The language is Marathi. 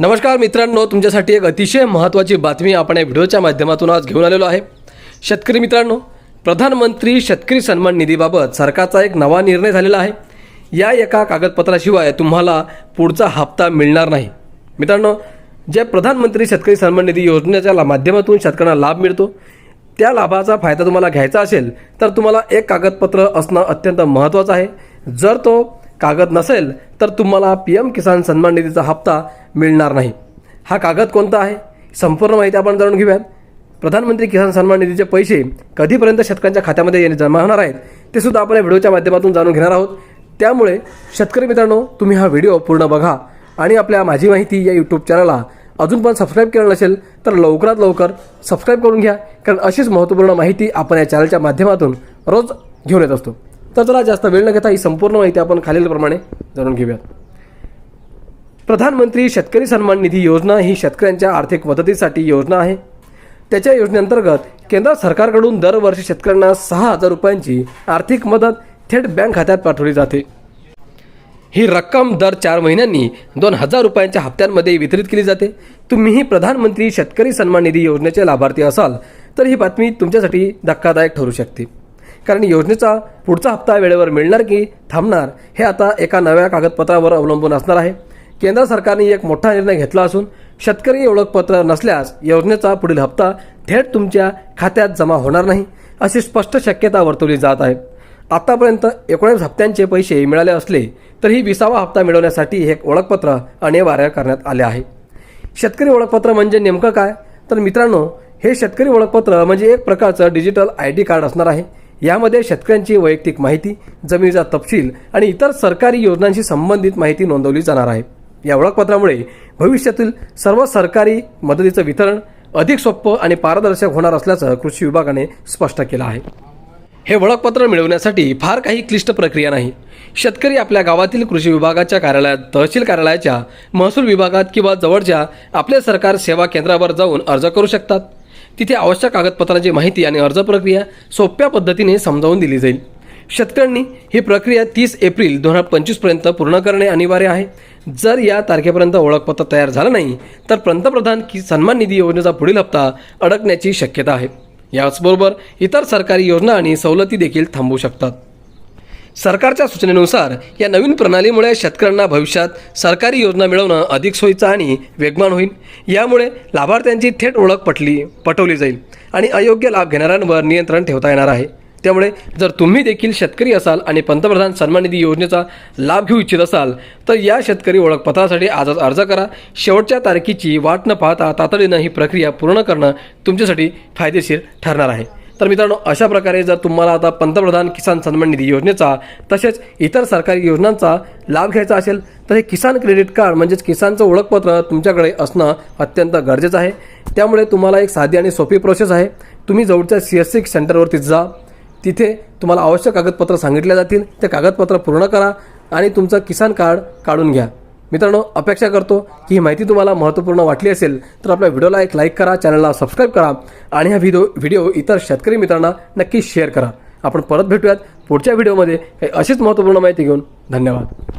नमस्कार मित्रांनो तुमच्यासाठी एक अतिशय महत्त्वाची बातमी आपण या व्हिडिओच्या माध्यमातून आज घेऊन आलेलो आहे. शेतकरी मित्रांनो प्रधानमंत्री शेतकरी सन्मान निधीबाबत सरकारचा एक नवा निर्णय झालेला आहे. या एका कागदपत्राशिवाय तुम्हाला पुढचा हप्ता मिळणार नाही. मित्रांनो जे प्रधानमंत्री शेतकरी सन्मान निधी योजनेच्या माध्यमातून शेतकऱ्यांना लाभ मिळतो त्या लाभाचा फायदा तुम्हाला घ्यायचा असेल तर तुम्हाला एक कागदपत्र असणं अत्यंत महत्त्वाचं आहे. जर तो कागद नसेल तर तुम्हाला पी एम किसान सन्मान निधीचा हप्ता मिळणार नाही. हा कागद कोणता आहे? संपूर्ण माहिती आपण जाणून घेऊयात. प्रधानमंत्री किसान सन्मान निधीचे पैसे कधीपर्यंत शेतकऱ्यांच्या खात्यामध्ये येणे जमा होणार आहेत ते सुद्धा आपण या व्हिडिओच्या माध्यमातून जाणून घेणार आहोत. त्यामुळे शेतकरी मित्रांनो तुम्ही हा व्हिडिओ पूर्ण बघा आणि आपल्या माझी माहिती या यूट्यूब चॅनलला अजून पण सबस्क्राईब केलं नसेल तर लवकरात लवकर सबस्क्राईब करून घ्या कारण अशीच महत्त्वपूर्ण माहिती आपण या चॅनलच्या माध्यमातून रोज घेऊन येत असतो. तर चला जास्त वेळ न घेता ही संपूर्ण माहिती आपण खालीलप्रमाणे जाणून घेऊयात. प्रधानमंत्री शेतकरी सन्मान निधी योजना ही शेतकऱ्यांच्या आर्थिक मदतीसाठी योजना आहे. त्याच्या योजनेअंतर्गत केंद्र सरकारकडून दरवर्षी शेतकऱ्यांना सहा हजार रुपयांची आर्थिक मदत थेट बँक खात्यात पाठवली जाते. ही रक्कम दर चार महिन्यांनी दोन हजार रुपयांच्या हप्त्यांमध्ये वितरित केली जाते. तुम्हीही प्रधानमंत्री शेतकरी सन्मान निधी योजनेचे लाभार्थी असाल तर ही बातमी तुमच्यासाठी धक्कादायक ठरू शकते. कारण योजनेचा पुढचा हप्ता वेळेवर मिळणार की थांबणार हे आता एका नव्या कागदपत्रावर अवलंबून असणार आहे. केंद्र सरकारने एक मोठा निर्णय घेतला असून शेतकरी ओळखपत्र नसल्यास योजनेचा पुढील हप्ता थेट तुमच्या खात्यात जमा होणार नाही अशी स्पष्ट शक्यता वर्तवली जात आहे. आतापर्यंत एकोणीस हप्त्यांचे पैसे मिळाले असले तरीही विसावा हप्ता मिळवण्यासाठी हे ओळखपत्र अनिवार्य करण्यात आले आहे. शेतकरी ओळखपत्र म्हणजे नेमकं काय? तर मित्रांनो हे शेतकरी ओळखपत्र म्हणजे एक प्रकारचं डिजिटल आय डी कार्ड असणार आहे. यामध्ये शेतकऱ्यांची वैयक्तिक माहिती जमिनीचा तपशील आणि इतर सरकारी योजनांशी संबंधित माहिती नोंदवली जाणार आहे. या ओळखपत्रामुळे भविष्यातील सर्व सरकारी मदतीचं वितरण अधिक सोपं आणि पारदर्शक होणार असल्याचं कृषी विभागाने स्पष्ट केलं आहे. हे ओळखपत्र मिळवण्यासाठी फार काही क्लिष्ट प्रक्रिया नाही. शेतकरी आपल्या गावातील कृषी विभागाच्या कार्यालयात तहसील कार्यालयाच्या महसूल विभागात किंवा जवळच्या आपले सरकार सेवा केंद्रावर जाऊन अर्ज करू शकतात. तिथे आवश्यक कागदपत्रांची माहिती आणि अर्ज प्रक्रिया सोप्या पद्धतीने समजावून दिली जाईल. शेतकऱ्यांनी ही प्रक्रिया तीस एप्रिल दोन हजार पंचवीसपर्यंत पूर्ण करणे अनिवार्य आहे. जर या तारखेपर्यंत ओळखपत्र तयार झालं नाही तर पंतप्रधान की सन्मान निधी योजनेचा पुढील हप्ता अडकण्याची शक्यता आहे. याचबरोबर इतर सरकारी योजना आणि सवलती देखील थांबू शकतात. सरकारच्या सूचनेनुसार या नवीन प्रणालीमुळे शेतकऱ्यांना भविष्यात सरकारी योजना मिळवणं अधिक सोयीचं आणि वेगवान होईल. यामुळे लाभार्थ्यांची थेट ओळख पटली पटवली जाईल आणि अयोग्य लाभ घेणाऱ्यांवर नियंत्रण ठेवता येणार आहे. त्यामुळे जर तुम्ही देखील शेतकरी असाल आणि पंतप्रधान सन्मान निधी योजनेचा लाभ घेऊ इच्छित असाल तर या शेतकरी ओळखपत्रासाठी आजच अर्ज करा. शेवटच्या तारखेची वाट न पाहता तातडीनं ही प्रक्रिया पूर्ण करणं तुमच्यासाठी फायदेशीर ठरणार आहे. तर मित्रांनो अशा प्रकारे जर तुम्हाला आता पंतप्रधान किसान सन्मान निधी योजनेचा तसेच इतर सरकारी योजनांचा लाभ घ्यायचा असेल तर हे किसान क्रेडिट कार्ड म्हणजेच किसानचं ओळखपत्र तुमच्याकडे असणं अत्यंत गरजेचं आहे. त्यामुळे तुम्हाला एक साधी आणि सोपी प्रोसेस आहे. तुम्ही जवळच्या सी एस सी सेंटरवरती जा. तिथे तुम्हाला आवश्यक कागदपत्र सांगितल्या जातील. ते कागदपत्र पूर्ण करा आणि तुमचं किसान कार्ड काढून घ्या. मित्रांनो अपेक्षा करतो की ही माहिती तुम्हाला महत्त्वपूर्ण वाटली असेल तर आपल्या व्हिडिओला एक लाईक करा चॅनलला सबस्क्राईब करा आणि हा व्हिडिओ व्हिडिओ इतर शेतकरी मित्रांना नक्की शेअर करा. आपण परत भेटूयात पुढच्या व्हिडिओमध्ये. काही अशीच महत्त्वपूर्ण माहिती घेऊन धन्यवाद.